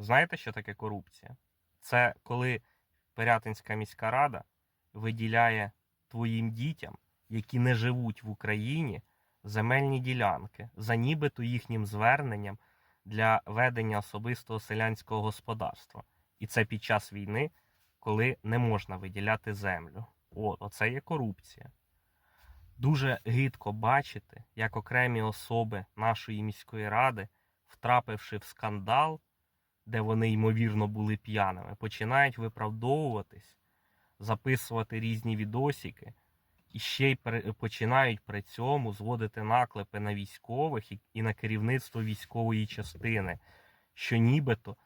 Знаєте, що таке корупція? Це коли Пирятинська міська рада виділяє твоїм дітям, які не живуть в Україні, земельні ділянки за нібито їхнім зверненням для ведення особистого селянського господарства. І це під час війни, коли не можна виділяти землю. От, оце є корупція. Дуже гидко бачити, як окремі особи нашої міської ради, втрапивши в скандал, де вони ймовірно були п'яними, починають виправдовуватись, записувати різні відосики і ще й починають при цьому зводити наклепи на військових і на керівництво військової частини, що нібито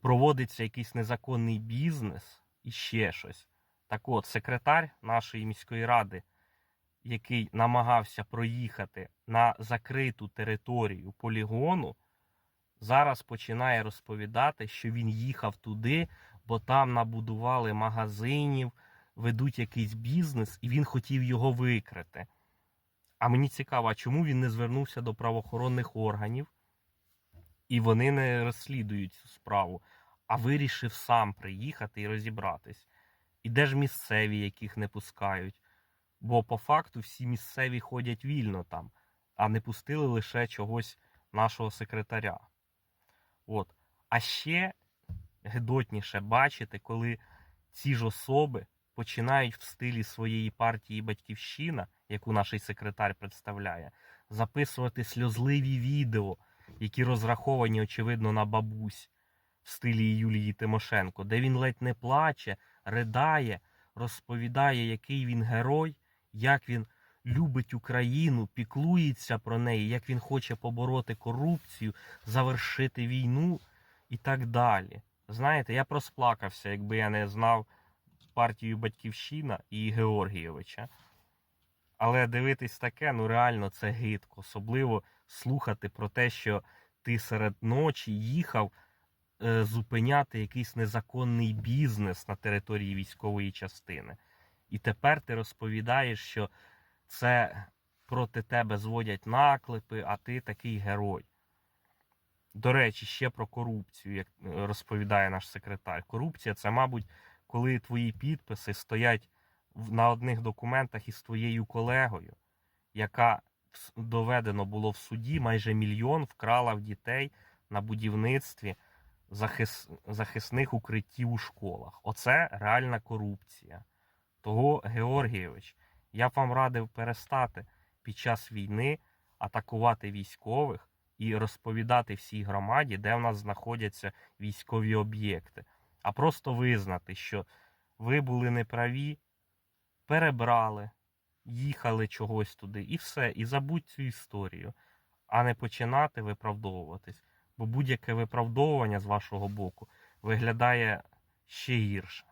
проводиться якийсь незаконний бізнес і ще щось. Так от, секретар нашої міської ради, який намагався проїхати на закриту територію полігону, зараз починає розповідати, що він їхав туди, бо там набудували магазинів, ведуть якийсь бізнес, і він хотів його викрити. А мені цікаво, а чому він не звернувся до правоохоронних органів, і вони не розслідують цю справу, а вирішив сам приїхати і розібратись. І де ж місцеві, яких не пускають? Бо по факту всі місцеві ходять вільно там, а не пустили лише чогось нашого секретаря. От. А ще гидотніше бачити, коли ці ж особи починають в стилі своєї партії Батьківщина, яку наш секретар представляє, записувати сльозливі відео, які розраховані, очевидно, на бабусь в стилі Юлії Тимошенко, де він ледь не плаче, ридає, розповідає, який він герой, як він любить Україну, піклується про неї, як він хоче побороти корупцію, завершити війну і так далі. Знаєте, я просплакався, якби я не знав партію Батьківщина і Георгійовича. Але дивитись таке, ну реально це гидко. Особливо слухати про те, що ти серед ночі їхав е, зупиняти якийсь незаконний бізнес на території військової частини. І тепер ти розповідаєш, що це проти тебе зводять наклепи, а ти такий герой. До речі, ще про корупцію, як е, розповідає наш секретар. Корупція це, мабуть, коли твої підписи стоять на одних документах із твоєю колегою, яка доведено було в суді майже мільйон вкрала в дітей на будівництві захис... захисних укриттів у школах. Оце реальна корупція. Того, Георгійович, я б вам радив перестати під час війни атакувати військових і розповідати всій громаді, де в нас знаходяться військові об'єкти, а просто визнати, що ви були неправі, перебрали, їхали чогось туди, і все, і забудь цю історію, а не починати виправдовуватись. Бо будь-яке виправдовування з вашого боку виглядає ще гірше.